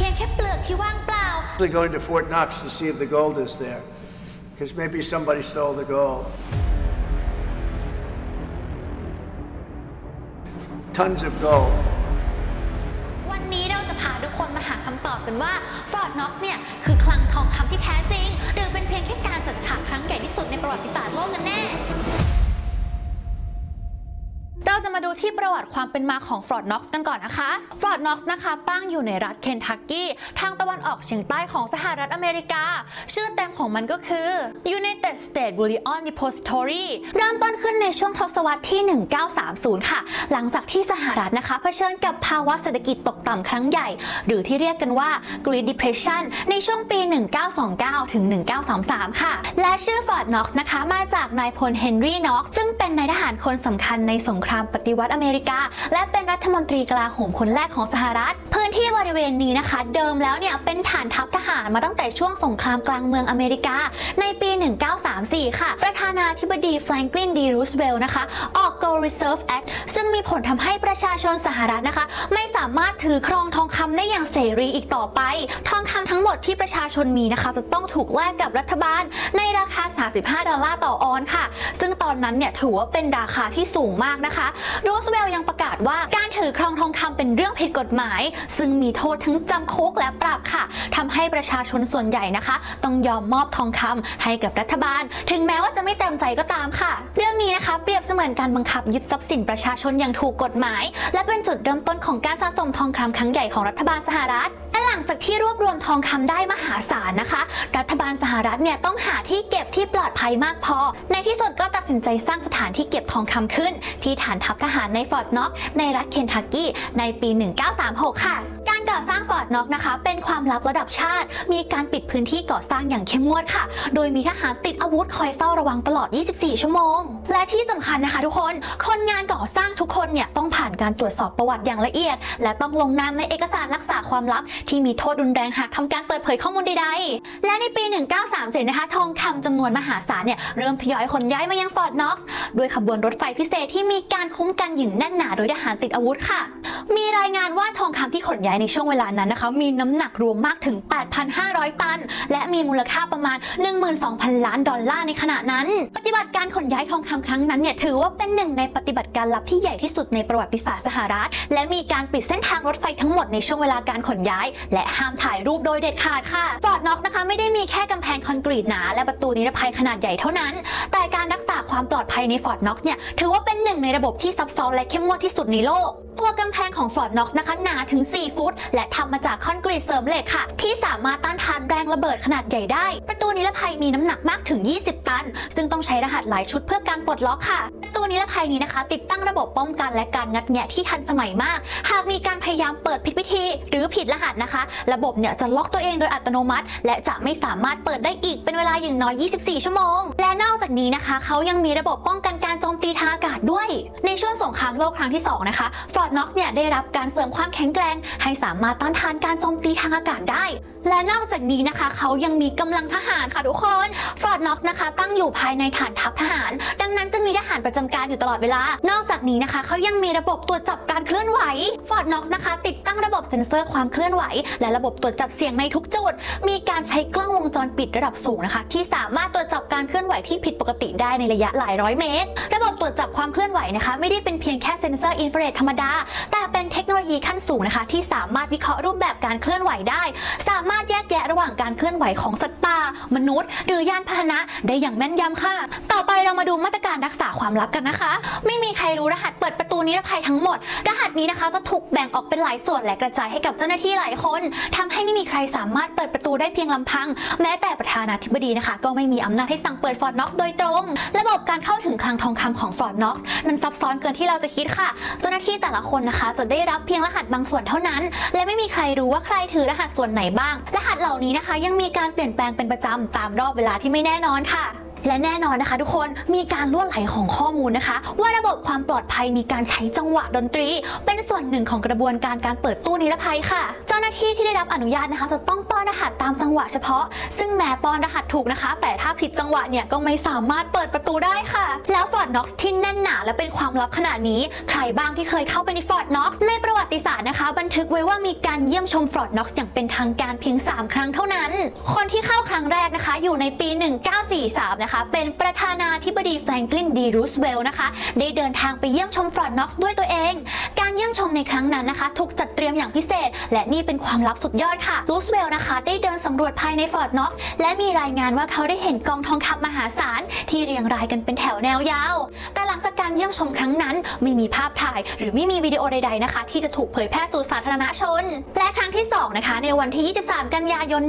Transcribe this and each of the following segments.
พียงแค่เปลือกที่ว่างเปล่า Actually going to Fort Knox to see if the gold is there, because maybe somebody stole the gold. Tons of gold. วันนี้เราจะพาทุกคนมาหาคำตอบกันว่าฟอร์ดน็อกซ์เนี่ย คือคลังทองคำที่แท้จริง หรือเป็นเพียงแค่การจัดฉากครั้งใหญ่ที่สุดในประวัติศาสตร์โลกกันแน่ เราจะมาดูที่ประวัติความเป็นมาของฟลอร์ดน็อกซ์กันก่อนนะคะฟลอร์ดน็อกซ์นะคะตั้งอยู่ในรัฐเคนทักกี้ทางตะวันออกเฉียงใต้ของสหรัฐอเมริกา ชื่อเต็มของมันก็คือ United States Bullion Depository เริ่มต้นขึ้นในช่วงทศวรรษที่ 1930 ค่ะ หลังจากที่สหรัฐนะคะเผชิญกับภาวะเศรษฐกิจตกต่ำครั้งใหญ่ หรือที่เรียกกันว่า Great Depression ในช่วงปี 1929 ถึง 1933 ค่ะ และชื่อฟลอร์ดน็อกซ์นะคะมาจากนายพลเฮนรี่น็อกซ์ซึ่งเป็นนายทหารคนสำคัญในสงครามปฏิวัติอเมริกา และเป็นรัฐมนตรีกลาโหมคนแรกของสหรัฐ พื้นที่ ริเวณนี้นะคะ เดิมแล้วเนี่ยเป็นฐานทัพทหารมาตั้งแต่ช่วงสงครามกลางเมืองอเมริกา ในปี 1934 ค่ะ ประธานาธิบดีแฟรงคลินดีรูสเวลล์นะคะ ออก Gold Reserve Act ซึ่งมีผลทำให้ประชาชนสหรัฐนะคะ ไม่สามารถถือครองทองคำได้อย่างเสรีอีกต่อไป ทองคำทั้งหมดที่ประชาชนมีนะคะ จะต้องถูกแลกกับรัฐบาล ในราคา 35 ดอลลาร์ต่อออนค่ะ ซึ่งตอนนั้นเนี่ยถือว่าเป็นราคาที่สูงมากนะคะรูสเวลล์ยังประกาศว่าการถือครองทองคำเป็นเรื่องผิดกฎหมาย ซึ่งมีโทษทั้งจำคุกและปรับค่ะทำให้ประชาชนส่วนใหญ่นะคะ ต้องยอมมอบทองคำให้กับรัฐบาล ถึงแม้ว่าจะไม่เต็มใจก็ตามค่ะ เรื่องนี้นะคะเปรียบเสมือนการบังคับยึดทรัพย์สินประชาชนอย่างถูกกฎหมาย และเป็นจุดเริ่มต้นของการสะสมทองคำครั้งใหญ่ของรัฐบาลสหรัฐและหลังจากที่รวบรวมทองคำได้มหาศาลนะคะ รัฐบาลสหรัฐเนี่ยต้องหาที่เก็บที่ปลอดภัยมากพอ ในที่สุดก็ตัดสินใจสร้างสถานที่เก็บทองคำขึ้น ที่ฐานทัพทหารในฟอร์ดน็อกในรัฐเคนทักกี้ในปี 1936 ค่ะการก่อสร้างฟอร์ดน็อกนะคะ เป็นความลับระดับชาติ มีการปิดพื้นที่ก่อสร้างอย่างเข้มงวดค่ะ โดยมีทหารติดอาวุธคอยเฝ้าระวังตลอด 24 ชั่วโมง และที่สำคัญนะคะทุกคน คนงานก่อสร้างทุกคนเนี่ยต้องผ่านการตรวจสอบประวัติอย่างละเอียด และต้องลงนามในเอกสารรักษาความลับที่มีโทษรุนแรงหากทำการเปิดเผยข้อมูลใดๆ และในปี 1937 นะคะ ทองคำจำนวนมหาศาลเนี่ยเริ่มทยอยขนย้ายมายังฟอร์ดน็อกซ์ด้วยขบวนรถไฟพิเศษที่มีการคุ้มกันอย่างแน่นหนาโดยทหารติดอาวุธค่ะ มีรายงานว่าทองคำที่ขนย้ายในช่วงเวลานั้นนะคะ มีน้ำหนักรวมมากถึง 8,500 ตัน และมีมูลค่าประมาณ 12,000 ล้านดอลลาร์ในขณะนั้น ปฏิบัติการขนย้ายทองคำครั้งนั้นเนี่ยถือว่าเป็นหนึ่งในปฏิบัติการลับที่ใหญ่ที่สุดในประวัติศาสตร์สหรัฐ และมีการปิดเส้นทางรถไฟทั้งหมดในช่วงเวลาการขนย้ายและห้ามถ่ายรูปโดยเด็ดขาดค่ะฟอร์ดน็อกนะคะไม่ได้มีแค่กำแพงคอนกรีตหนา และประตูนิรภัยขนาดใหญ่เท่านั้น แต่การรักษาความปลอดภัยในฟอร์ดน็อกเนี่ยถือว่าเป็นหนึ่งในระบบที่ซับซ้อนและเข้มงวดที่สุดในโลก ตัวกำแพงของฟอร์ดน็อกนะคะหนาถึง 4 ฟุต และทำมาจากคอนกรีตเสริมเหล็กค่ะ ที่สามารถต้านทานแรงระเบิดขนาดใหญ่ได้ ประตูนิรภัยมีน้ำหนักมากถึง 20 ตัน ซึ่งต้องใช้รหัสหลายชุดเพื่อการปลดล็อกค่ะประตูนิรภัยนี้นะคะ ติดตั้งระบบป้องกันและการงัดแงะที่ทันสมัยมาก หากมีการพยายามเปิดผิดวิธี หรือผิดรหัสนะคะ ระบบเนี่ยจะล็อกตัวเองโดยอัตโนมัติ และจะไม่สามารถเปิดได้อีกเป็นเวลาอย่างน้อย 24 ชั่วโมง และนอกจากนี้นะคะ เขายังมีระบบป้องกันการโจมตีทางอากาศด้วย ในช่วงสงครามโลกครั้งที่สองนะคะฟอร์ดน็อกซ์เนี่ยได้รับการเสริมความแข็งแกร่งให้สามารถต้านทานการโจมตีทางอากาศได้ และนอกจากนี้นะคะ เขายังมีกำลังทหารค่ะทุกคนฟอร์ดน็อกซ์นะคะ ตั้งอยู่ภายในฐานทัพทหาร ดังนั้นจึงมีทหารประจำการอยู่ตลอดเวลา นอกจากนี้นะคะ เขายังมีระบบตรวจจับการเคลื่อนไหวฟอร์ดน็อกซ์นะคะ ติดตั้งระบบเซ็นเซอร์ความเคลื่อนไหวและระบบตรวจจับเสียงในทุกจุด มีการใช้กล้องวงจรปิดระดับสูงนะคะ ที่สามารถตรวจจับการเคลื่อนไหวที่ผิดปกติได้ในระยะหลายร้อยเมตร ระบบตรวจจับความเคลื่อนไหวนะคะ ไม่ได้เป็นเพียงแค่เซ็นเซอร์อินฟราเรดธรรมดา แต่เป็นเทคโนโลยีขั้นสูงนะคะ ที่สามารถวิเคราะห์รูปแบบการเคลื่อนไหวได้ สามารถแยก ว่างการเคลื่อนไหวของสัตว์ป่ามนุษย์ หรือยานพาหนะได้อย่างแม่นยำค่ะ ต่อไปเรามาดูมาตรการรักษาความลับกันนะคะ ไม่มีใครรู้รหัสเปิดประตูนิรภัยทั้งหมด รหัสนี้นะคะจะถูกแบ่งออกเป็นหลายส่วนและกระจายให้กับเจ้าหน้าที่หลายคนทำให้ไม่มีใครสามารถเปิดประตูได้เพียงลำพัง แม้แต่ประธานาธิบดีนะคะ ก็ไม่มีอำนาจให้สั่งเปิดฟอร์ดน็อกโดยตรง ระบบการเข้าถึงคลังทองคำของฟอร์ดน็อกซ์มันซับซ้อนเกินที่เราจะคิดค่ะ เจ้าหน้าที่แต่ละคนนะคะ จะได้รับเพียงรหัสบางส่วนเท่านั้น และไม่มีใครรู้ว่าใครถือรหัสส่วนไหนบ้าง รหัสเหล่านี้นะคะ ยังมีการเปลี่ยนแปลงเป็นประจำตามรอบเวลาที่ไม่แน่นอนค่ะ และแน่นอนนะคะ ทุกคนมีการล่วไหลของข้อมูลนะคะ ว่าระบบความปลอดภัยมีการใช้จังหวะดนตรี เป็นส่วนหนึ่งของกระบวนการการเปิดตู้นิรภัยค่ะ เจ้าหน้าที่ที่ได้รับอนุญาตนะคะ จะต้องป้อนรหัสตามจังหวะเฉพาะ ซึ่งแม้ป้อนรหัสถูกนะคะ แต่ถ้าผิดจังหวะเนี่ยก็ไม่สามารถเปิดประตูได้ค่ะ แล้วฟอร์ดน็อกซ์ที่แน่นหนาและเป็นความลับขนาดนี้ ใครบ้างที่เคยเข้าไปในฟอร์ดน็อกซ์ในประวัติศาสตร์นะคะ บันทึกไว้ว่ามีการเยี่ยมชมฟอร์ดน็อกซ์อย่างเป็นทางการเพียง 3 ครั้งเท่านั้น คนที่เข้าครั้งแรกนะคะ อยู่ในปี 1943นะคะเป็นประธานาธิบดีแฟรงกลินดีรูสเวลล์นะคะ ได้เดินทางไปเยี่ยมชมฟลอร์ดน็อกซ์ด้วยตัวเอง การเยี่ยมชมในครั้งนั้นนะคะ ถูกจัดเตรียมอย่างพิเศษ และนี่เป็นความลับสุดยอดค่ะรูสเวลล์นะคะ ได้เดินสำรวจภายในฟอร์ดน็อกซ์และมีรายงานว่าเขาได้เห็นกองทองคำมหาศาลที่เรียงรายกันเป็นแถวแนวยาว แต่หลังจากการเยี่ยมชมครั้งนั้น ไม่มีภาพถ่าย หรือไม่มีวิดีโอใดๆนะคะ ที่จะถูกเผยแพร่สู่สาธารณชน และครั้งที่2นะคะในวันที่ 23 กันยายน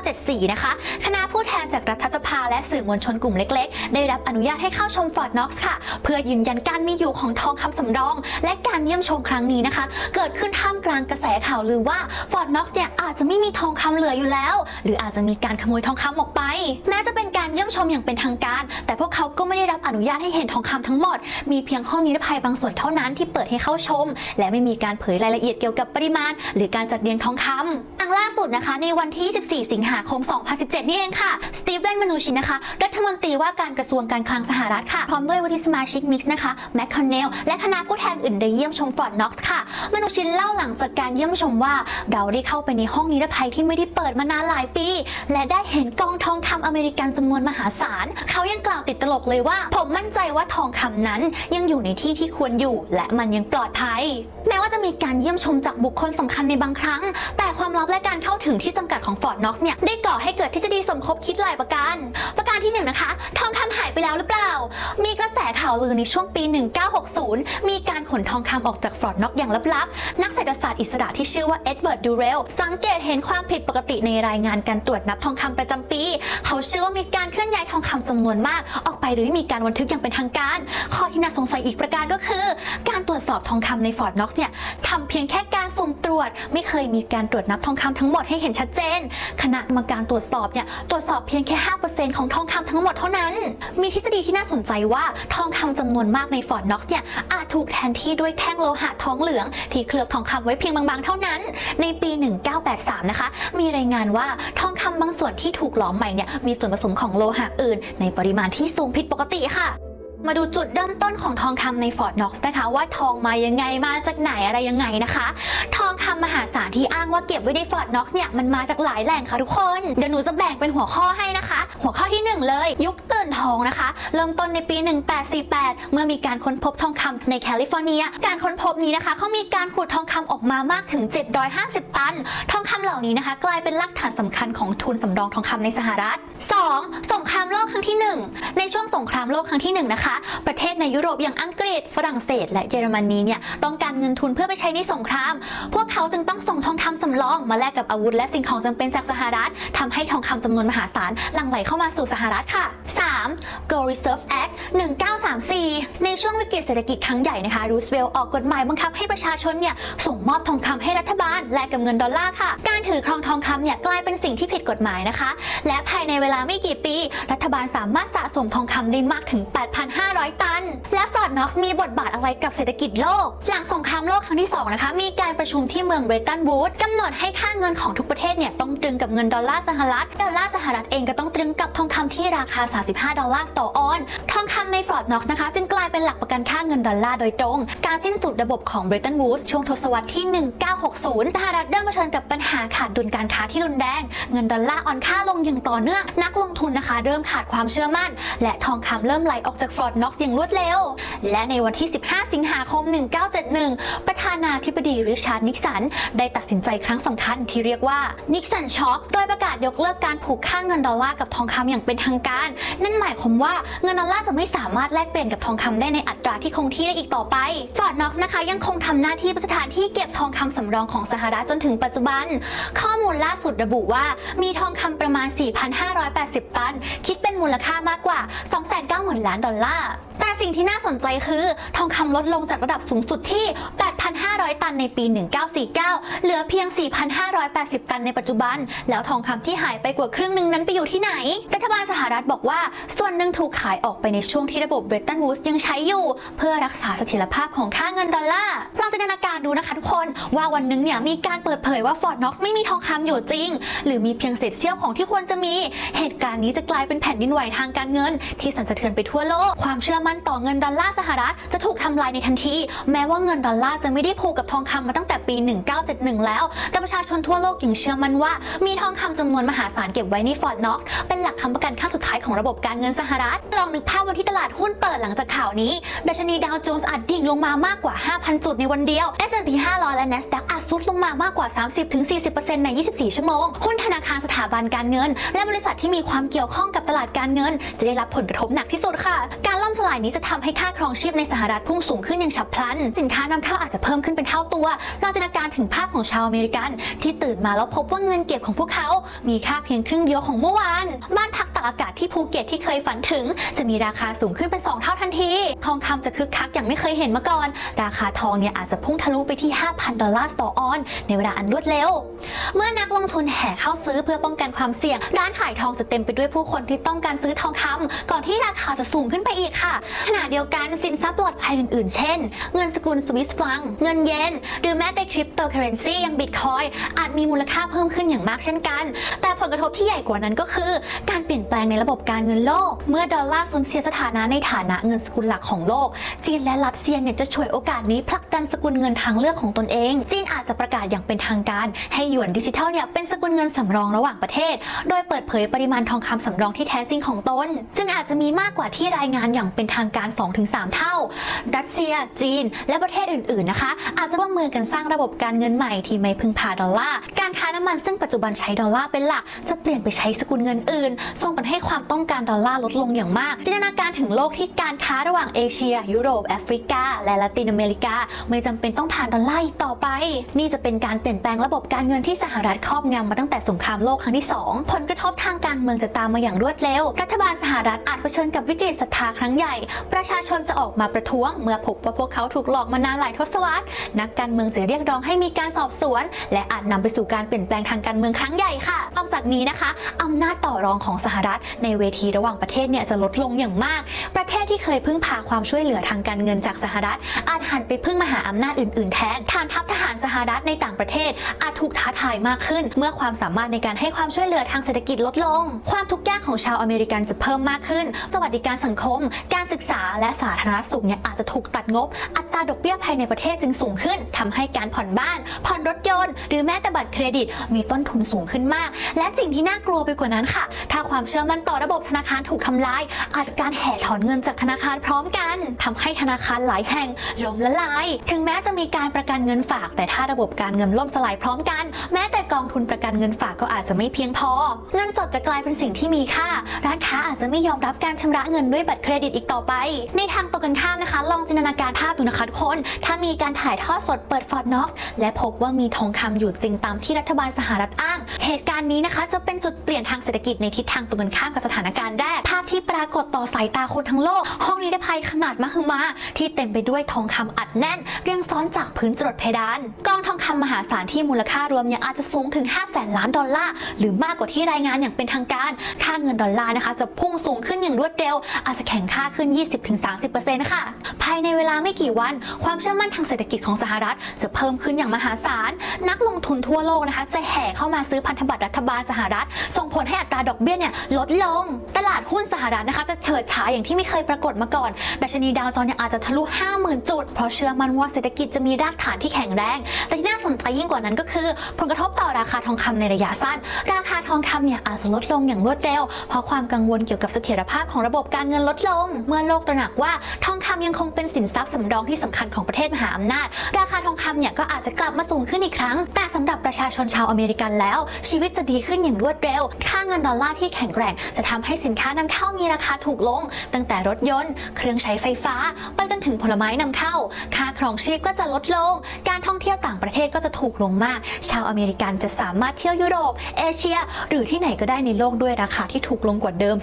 1974 นะคะคณะผู้แทนจากรัฐสภาและสื่อมวลชนกลุ่มเล็ก ๆ ได้รับอนุญาตให้เข้าชมฟอร์ดน็อกซ์ค่ะ เพื่อยืนยันการมีอยู่ของทองคำสำรอง และการเยี่ยมชมครั้งนี้นะคะ เกิดขึ้นท่ามกลางกระแสข่าวลือว่าฟอร์ดน็อกเนี่ยอาจจะไม่มีทองคำเหลืออยู่แล้ว หรืออาจจะมีการขโมยทองคำออกไป แม้จะเป็นการเยี่ยมชมอย่างเป็นทางการ แต่พวกเขาก็ไม่ได้รับอนุญาตให้เห็นทองคำทั้งหมด มีเพียงห้องนิรภัยบางส่วนเท่านั้นที่เปิดให้เข้าชม และไม่มีการเผยรายละเอียดเกี่ยวกับปริมาณ หรือการจัดเรียงทองคำครั้งล่าสุดนะคะ ในวันที่24สิงหาคม 2017 นี่เองค่ะ สตีเวนมนูชินนะคะ รัฐมนตรีว่าการกระทรวงการคลังสหรัฐค่ะ พร้อมด้วยวุฒิสมาชิกมิกซ์นะคะ แมคคอนเนล และคณะผู้แทนอื่นได้เยี่ยมชมฟอร์ดน็อกซ์ค่ะมนูชินเล่าหลังจากการเยี่ยมชมว่า เราได้เข้าไปในห้องนิรภัยที่ไม่ได้เปิดมานานหลายปี และได้เห็นกองทองคำอเมริกันจำนวนมหาศาล เขายังกล่าวติดตลกเลยว่า ผมมั่นใจว่าทองคำนั้นยังอยู่ในที่ที่ควรอยู่ และมันยังปลอดภัย แม้ว่าจะมีการเยี่ยมชมจากบุคคลสำคัญในบางครั้ง แต่ความลับและการเข้าถึงที่จำกัดของฟอร์ดน็อกซ์เนี่ยได้ก่อให้เกิดทฤษฎีสมคบคิดหลายประการ ประการที่หนึ่งนะคะทองคำหายไปแล้วหรือเปล่า มีกระ ข่าวลือในช่วงปี 1960 มีการขนทองคำออกจากฟอร์ดน็อกอย่างลับๆ นักเศรษฐศาสตร์อิสระที่ชื่อว่าเอ็ดเวิร์ดดูเรลสังเกตเห็นความผิดปกติในรายงานการตรวจนับทองคำประจำปี เขาเชื่อว่ามีการเคลื่อนย้ายทองคำจำนวนมาก ออกไปโดยไม่มีการบันทึกอย่างเป็นทางการ ข้อที่น่าสงสัยอีกประการก็คือ การตรวจสอบทองคำในฟอร์ดน็อกเนี่ยทำเพียงแค่การสุ่มตรวจ ไม่เคยมีการตรวจนับทองคำทั้งหมดให้เห็นชัดเจน คณะกรรมการตรวจสอบเนี่ยตรวจสอบเพียงแค่ 5%ของทองคำทั้งหมดเท่านั้น มีทฤษฎีที่น่าสนใจว่าททองคำจำนวนมากในฟอร์ดน็อกซ์เนี่ยอาจถูกแทนที่ด้วยแท่งโลหะทองเหลือง ที่เคลือบทองคำไว้เพียงบางๆเท่านั้น ในปี 1983 นะคะ มีรายงานว่าทองคำบางส่วนที่ถูกหลอมใหม่เนี่ยมีส่วนผสมของโลหะอื่น ในปริมาณที่สูงผิดปกติค่ะมาดูจุดเริ่มต้นของทองคำในฟอร์ดน็อกซ์นะคะ ว่าทองมายังไงมาจากไหนอะไรยังไงนะคะ ทองคำมหาศาลที่อ้างว่าเก็บไว้ในฟอร์ดน็อกซ์เนี่ยมันมาจากหลายแหล่งค่ะทุกคน เดี๋ยวหนูจะแบ่งเป็นหัวข้อให้นะคะหัวข้อที่หนึ่งเลย ยุคตื่นทองนะคะ เริ่มต้นในปี 1848 เมื่อมีการค้นพบทองคำในแคลิฟอร์เนีย การค้นพบนี้นะคะเขามีการขุดทองคำออกมามากถึง 750 ตัน ทองคำเหล่านี้นะคะ กลายเป็นหลักฐานสำคัญของทุนสำรองทองคำในสหรัฐ 2. สงครามโลกครั้งที่หนึ่งในช่วงสงครามโลกครั้งที่หนึ่งนะคะ ประเทศในยุโรปอย่างอังกฤษ ฝรั่งเศส และเยอรมนีเนี่ยต้องการเงินทุนเพื่อไปใช้ในสงคราม พวกเขาจึงต้องส่งทองคำสำรอง มาแลกกับอาวุธและสิ่งของจำเป็นจากสหรัฐทำให้ทองคำจำนวนมหาศาลหลั่งไหลเข้ามาสู่สหรัฐค่ะ 3. Gold Reserve Act 1934 ในช่วงวิกฤตเศรษฐกิจครั้งใหญ่นะคะรูสเวลล์ออกกฎหมายบังคับให้ประชาชนเนี่ยส่งมอบทองคำให้รัฐบาลแลกกับเงินดอลลาร์ค่ะ การถือครองทองคำเนี่ยกลายเป็นสิ่งที่ผิดกฎหมายนะคะ และภายในเวลาไม่กี่ปี รัฐบาลสามารถสะสมทองคำได้มากถึง 8,500 ตัน และฟอร์ดน็อกมีบทบาทอะไรกับเศรษฐกิจโลก หลังสงครามโลกครั้งที่2นะคะมีการประชุมที่เมืองเบรตันวูดกำหนดให้ค่าเงินของทุกประเทศเนี่ยต้องตรึงกับเงินดอลลาร์สหรัฐดอลลาร์สหรัฐเองก็ต้องตรึงกับทองคำที่ราคา35 ดอลลาร์ต่อออน ทองคำในฟอร์ดน็อกซ์นะคะ จึงกลายเป็นหลักประกันค่าเงินดอลลาร์โดยตรง การสิ้นสุดระบบของเบรตันวูดช่วงทศวรรษที่ 1960สหรัฐเริ่มเผชิญกับปัญหาขาดดุลการค้าที่รุนแรง เงินดอลลาร์อ่อนค่าลงอย่างต่อเนื่อง นักลงทุนนะคะ เริ่มขาดความเชื่อมั่น และทองคำเริ่มไหลออกจากฟอร์ดน็อกซ์อย่างรวดเร็ว และในวันที่ 15 สิงหาคม 1971 ประธานาธิบดีริชาร์ดนิกสันได้ตัดสินใจครั้งสำคัญที่เรียกว่านิกสันช็อคโดยประกาศยกเลิกการผูกค่าเงินดอลลาร์กับทองคำอย่างเป็นทางการนั่นหมายความว่าเงินดอลลาร์จะไม่สามารถแลกเปลี่ยนกับทองคำได้ในอัตราที่คงที่ได้อีกต่อไปฟอร์ดน็อกซ์นะคะยังคงทำหน้าที่เป็นสถานที่เก็บทองคำสำรองของสหรัฐจนถึงปัจจุบัน ข้อมูลล่าสุดระบุว่ามีทองคำประมาณ 4,580 ตัน คิดเป็นมูลค่ามากกว่า 290,000 ล้านดอลลาร์ แต่สิ่งที่น่าสนใจคือทองคำลดลงจากระดับสูงสุดที่ 8,500 500 ตันในปี 1949 เหลือเพียง 4,580 ตันในปัจจุบัน แล้วทองคำที่หายไปกว่าครึ่งหนึ่งนั้นไปอยู่ที่ไหน รัฐบาลสหรัฐบอกว่า ส่วนหนึ่งถูกขายออกไปในช่วงที่ระบบเบรตันวูดส์ยังใช้อยู่ เพื่อรักษาเสถียรภาพของค่าเงินดอลลาร์ลองจินตนาการดูนะคะทุกคนว่าวันหนึ่งเนี่ยมีการเปิดเผยว่าฟอร์ดน็อกซ์ไม่มีทองคำอยู่จริง หรือมีเพียงเศษเสี้ยวของที่ควรจะมี เหตุการณ์นี้จะกลายเป็นแผ่นดินไหวทางการเงิน ที่สั่นสะเทือนไปทั่วโลก ความเชื่อมั่นต่อเงินดอลลาร์สหรัฐจะถูกทำลายในทันที แม้ว่าเงินดอลลาร์จะไม่ได้ผกกับทองคำมาตั้งแต่ปี 1971 แล้ว แต่ประชาชนทั่วโลกยังเชื่อมั่นว่า มีทองคำจำนวนมหาศาลเก็บไว้ในฟอร์ดน็อกซ์เป็นหลักค้ำประกันขั้นสุดท้ายของระบบการเงินสหรัฐ ลองนึกภาพวันที่ตลาดหุ้นเปิดหลังจากข่าวนี้ดัชนีดาวโจนส์อาจดิ่งลงมามากกว่า 5,000 จุดในวันเดียว S&P 500 และ NASDAQ อาจซุดลงมามากกว่า 30-40%ใน 24 ชั่วโมง หุ้นธนาคารสถาบันการเงิน และบริษัทที่มีความเกี่ยวข้องกับตลาดการเงิน จะได้รับผลกระทบหนักที่สุดค่ะ การล่มสลายนี้จะทำให้ค่าครองชีพในสหรัฐพุ่งสูงขึ้นอย่างฉับพลัน สินค้านำเข้าอาจจะเพิ่มขึ้นึ้นเป็นเท่าตัวลองจินตนาการถึงภาพของชาวอเมริกัน ที่ตื่นมาแล้วพบว่าเงินเก็บของพวกเขา มีค่าเพียงครึ่งเดียวของเมื่อวาน บ้านพักตากอากาศที่ภูเก็ตที่เคยฝันถึง จะมีราคาสูงขึ้นเป็น 2 เท่าทันที ทองคำจะคึกคักอย่างไม่เคยเห็นมาก่อน ราคาทองเนี่ยอาจจะพุ่งทะลุไปที่ 5,000 ดอลลาร์ต่อออน ในเวลาอันรวดเร็ว เมื่อนักลงทุนแห่เข้าซื้อเพื่อป้องกันความเสี่ยง ร้านขายทองจะเต็มไปด้วยผู้คนที่ต้องการซื้อทองคำก่อนที่ราคาจะสูงขึ้นไปอีกค่ะขณะเดียวกันสินทรัพย์ปลอดภัยอื่นๆ เช่น เงินสกุลสวิสฟรัง เงินเยนหรือแม้แต่คริปโตเคอเรนซีอย่างบิตคอยอาจมีมูลค่าเพิ่มขึ้นอย่างมากเช่นกัน แต่ผลกระทบที่ใหญ่กว่านั้นก็คือ การเปลี่ยนแปลงในระบบการเงินโลก เมื่อดอลลาร์สูญเสียสถานะในฐานะเงินสกุลหลักของโลก จีนและรัสเซียเนี่ยจะฉวยโอกาสนี้ผลักดันสกุลเงินทางเลือกของตนเอง จีนอาจจะประกาศอย่างเป็นทางการ ให้หยวนดิจิทัลเนี่ยเป็นสกุลเงินสำรองระหว่างประเทศ โดยเปิดเผยปริมาณทองคำสำรองที่แท้จริงของตนจึงอาจจะมีมากกว่าที่รายงานอย่างเป็นทางการ 2-3 เท่า รัสเซีย จีน และประเทศอื่นๆนะคะอาจจะร่วมมือกันสร้างระบบการเงินใหม่ที่ไม่พึ่งพาดอลลาร์ การค้าน้ำมันซึ่งปัจจุบันใช้ดอลลาร์เป็นหลัก จะเปลี่ยนไปใช้สกุลเงินอื่น ส่งผลให้ความต้องการดอลลาร์ลดลงอย่างมาก จินตนาการถึงโลกที่การค้าระหว่างเอเชีย ยุโรป แอฟริกา และละตินอเมริกา ไม่จำเป็นต้องผ่านดอลลาร์อีกต่อไป นี่จะเป็นการเปลี่ยนแปลงระบบการเงินที่สหรัฐครอบงำมาตั้งแต่สงครามโลกครั้งที่ 2 ผลกระทบทางการเมืองจะตามมาอย่างรวดเร็ว รัฐบาลสหรัฐอาจเผชิญกับวิกฤตศรัทธาครั้งใหญ่ ประชาชนจะออกมาประท้วง เมื่อพบว่าพวกเขาถูกหลอกมานานหลายทศวรรษนักการเมืองจะเรียกร้องให้มีการสอบสวน และอาจนำไปสู่การเปลี่ยนแปลงทางการเมืองครั้งใหญ่ค่ะนอกจากนี้นะคะอำนาจต่อรองของสหรัฐ ในเวทีระหว่างประเทศเนี่ยจะลดลงอย่างมาก ประเทศที่เคยพึ่งพาความช่วยเหลือทางการเงินจากสหรัฐ อาจหันไปพึ่งมหาอำนาจอื่นๆแทนฐานทัพทหารสหรัฐในต่างประเทศ อาจถูกท้าทายมากขึ้น เมื่อความสามารถในการให้ความช่วยเหลือทางเศรษฐกิจลดลง ความทุกข์ยากของชาวอเมริกันจะเพิ่มมากขึ้น สวัสดิการสังคม การศึกษาและสาธารณสุขเนี่ยอาจจะถูกตัดงบ อัตราดอกเบี้ยภายในประเทศจึงสูงขึ้นทำให้การผ่อนบ้าน ผ่อนรถยนต์ หรือแม้แต่บัตรเครดิต มีต้นทุนสูงขึ้นมาก และสิ่งที่น่ากลัวไปกว่านั้นค่ะ ถ้าความเชื่อมั่นต่อระบบธนาคารถูกทำลาย อาจการแห่ถอนเงินจากธนาคารพร้อมกันทำให้ธนาคารหลายแห่งล้มละลาย ถึงแม้จะมีการประกันเงินฝาก แต่ถ้าระบบการเงินล่มสลายพร้อมกัน แม้แต่กองทุนประกันเงินฝากก็อาจจะไม่เพียงพอ เงินสดจะกลายเป็นสิ่งที่มีค่า ร้านค้าอาจจะไม่ยอมรับการชำระเงินด้วยบัตรเครดิตอีกต่อไป ในทางตรงกันข้ามนะคะ ลองจินตนาการภาพดูนะคะทุกคน ถ้ามีการถ่ายทอดสดเปิดฟอร์ดน็อกและพบว่ามีทองคำอยู่จริงตามที่รัฐบาลสหรัฐอ้าง เหตุการณ์นี้นะคะจะเป็นจุดเปลี่ยนทางเศรษฐกิจในทิศทางตรงกันข้ามกับสถานการณ์แรกภาพที่ปรากฏต่อสายตาคนทั้งโลก ห้องนิรภัยขนาดมหึมา ที่เต็มไปด้วยทองคำอัดแน่น เรียงซ้อนจากพื้นจรดเพดานกองทองคำมหาศาลที่มูลค่ารวมเนี่ยอาจจะสูงถึง5แสนล้านดอลลาร์หรือมากกว่าที่รายงานอย่างเป็นทางการ ค่าเงินดอลลาร์นะคะ จะพุ่งสูงขึ้นอย่างรวดเร็ว อาจจะแข่งค่าขึ้น 20-30%ค่ะภายในเวลาไม่กี่วัน ความเชื่อมั่นทางเศรษฐกิจของสหรัฐ จะเพิ่มขึ้นอย่างมหาศาล นักลงทุนทั่วโลกนะคะ จะแห่เข้ามาซื้อพันธบัตรรัฐบาลสหรัฐ ส่งผลให้อัตราดอกเบี้ยเนี่ยลดลง ตลาดหุ้นสหรัฐนะคะ จะเฉิดฉายอย่างที่ไม่เคยปรากฏมาก่อนดัชนีดาวโจนส์เนี่ยอาจจะทะลุ 50,000 จุด เพราะเชื่อมั่นว่าเศรษฐกิจจะมีรากฐานที่แข็งแรง แต่ที่น่าสนใจยิ่งกว่านั้นก็คือ ผลกระทบต่อราคาทองคำในระยะสั้น ราคาทองคำเนี่ยอาจจะลดลงอย่างรวดเร็ว เพราะความกังวลเกี่ยวกับเสถียรภาพของระบบการเงินลดลง เมื่อโลกตระหนักว่าทองคำยังคงเป็นสินทรัพย์สำรองที่สำคัญของประเทศมหาอำนาจราคาทองคำเนี่ยก็อาจจะกลับมาสูงขึ้นอีกครั้ง แต่สำหรับประชาชนชาวอเมริกันแล้ว ชีวิตจะดีขึ้นอย่างรวดเร็ว ค่าเงินดอลลาร์ที่แข็งแกร่ง จะทำให้สินค้านำเข้ามีราคาถูกลง ตั้งแต่รถยนต์ เครื่องใช้ไฟฟ้า ไปจนถึงผลไม้นำเข้า ค่าครองชีพก็จะลดลง การท่องเที่ยวต่างประเทศก็จะถูกลงมาก ชาวอเมริกันจะสามารถเที่ยวยุโรป เอเชีย หรือที่ไหนก็ได้ในโลกด้วยราคาที่ถูกลงกว่าเดิม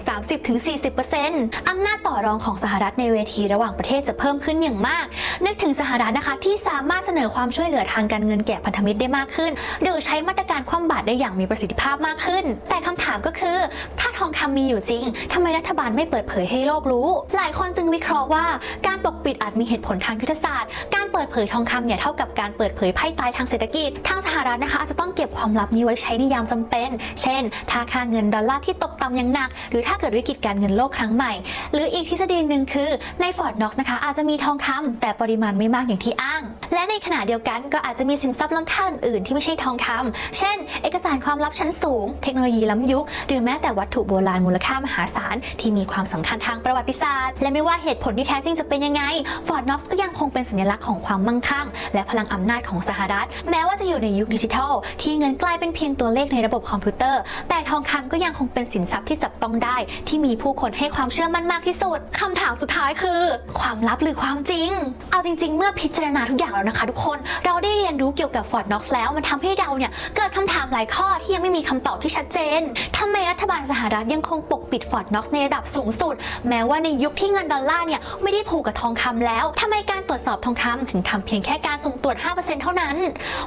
30-40%อำนาจต่อรองของสหรัฐในเวทีระหว่างประเทศจะเพิ่มขึ้นอย่างมาก นึกถึงสหรัฐนะคะที่สามารถเสนอความช่วยเหลือทางการเงินแก่พันธมิตรได้มากขึ้น หรือใช้มาตรการคว่ำบาตรได้อย่างมีประสิทธิภาพมากขึ้น แต่คำถามก็คือ ถ้าทองคำมีอยู่จริงทำไมรัฐบาลไม่เปิดเผยให้โลกรู้ หลายคนจึงวิเคราะห์ว่า การปกปิดอาจมีเหตุผลทางยุทธศาสตร์การ เปิดเผยทองคำเนี่ยเท่ากับการเปิดเผยไพ่ตายทางเศรษฐกิจ ทางสหรัฐนะคะอาจจะต้องเก็บความลับนี้ไว้ใช้ในยามจำเป็น เช่น ถ้าค่าเงินดอลลาร์ที่ตกต่ำอย่างหนัก หรือถ้าเกิดวิกฤตการเงินโลกครั้งใหม่ หรืออีกทฤษฎีหนึ่งคือในฟอร์ดน็อกซ์นะคะอาจจะมีทองคำแต่ปริมาณไม่มากอย่างที่อ้าง และในขณะเดียวกันก็อาจจะมีสินทรัพย์ล้ำค่าอื่นๆที่ไม่ใช่ทองคำเช่น เอกสารความลับชั้นสูง เทคโนโลยีล้ำยุค หรือแม้แต่วัตถุโบราณมูลค่ามหาศาลที่มีความสำคัญทางประวัติศาสตร์ และไม่ว่าเหตุผลที่แท้จริงจะเป็นยังไงฟอร์ดน็อกก็ยังคงเป็นสัญลักษณ์ของความมั่งคั่ง และพลังอำนาจของสหรัฐ แม้ว่าจะอยู่ในยุคดิจิทัล ที่เงินกลายเป็นเพียงตัวเลขในระบบคอมพิวเตอร์ แต่ทองคำก็ยังคงเป็นสินทรัพย์ที่จับต้องได้ ที่มีผู้คนให้ความเชื่อมั่นมากที่สุดคำถามสุดท้ายคือ ความลับหรือความจริง เอาจริง ๆ เมื่อพิจารณาทุกอย่างแล้วนะคะ ทุกคนเราได้เรียนรู้เกี่ยวกับฟอร์ดน็อกแล้วมันทำให้เราเนี่ยเกิดคำถามหลายข้อที่ยังไม่มีคำตอบที่ชัดเจนทำไมรัฐบาลสหรัฐยังคงปกปิดฟอร์ดน็อกในระดับสูงสุด แม้ว่าในยุคที่เงินดอลลาร์เนี่ยไม่ได้ผูกกับทองคำแล้วทำไมการตรวจสอบทองคำถึงทำเพียงแค่การสุ่มตรวจ 5%เท่านั้น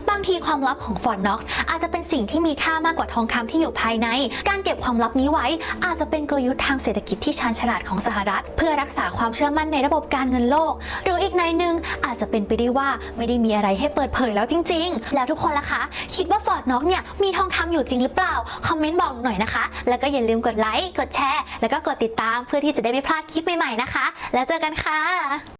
บางทีความลับของฟอร์ดน็อกอาจจะเป็นสิ่งที่มีค่ามากกว่าทองคำที่อยู่ภายใน การเก็บความลับนี้ไว้ อาจจะเป็นกลยุทธ์ทางเศรษฐกิจที่ชาญฉลาดของสหรัฐ เพื่อรักษาความเชื่อมั่นในระบบการเงินโลก หรืออีกในหนึ่งอาจจะเป็นไปได้ว่าไม่ได้มีอะไรให้เปิดเผยแล้วจริง ๆ แล้วทุกคนล่ะคะ คิดว่าฟอร์ดน็อกเนี่ยมีทองคำอยู่จริงหรือเปล่าคอมเมนต์บอกหน่อยนะคะ แล้วก็อย่าลืมกดไลค์กดแชร์ แล้วก็กดติดตามเพื่อที่จะได้ไม่พลาดคลิปใหม่ๆนะคะ แล้วเจอกันค่ะ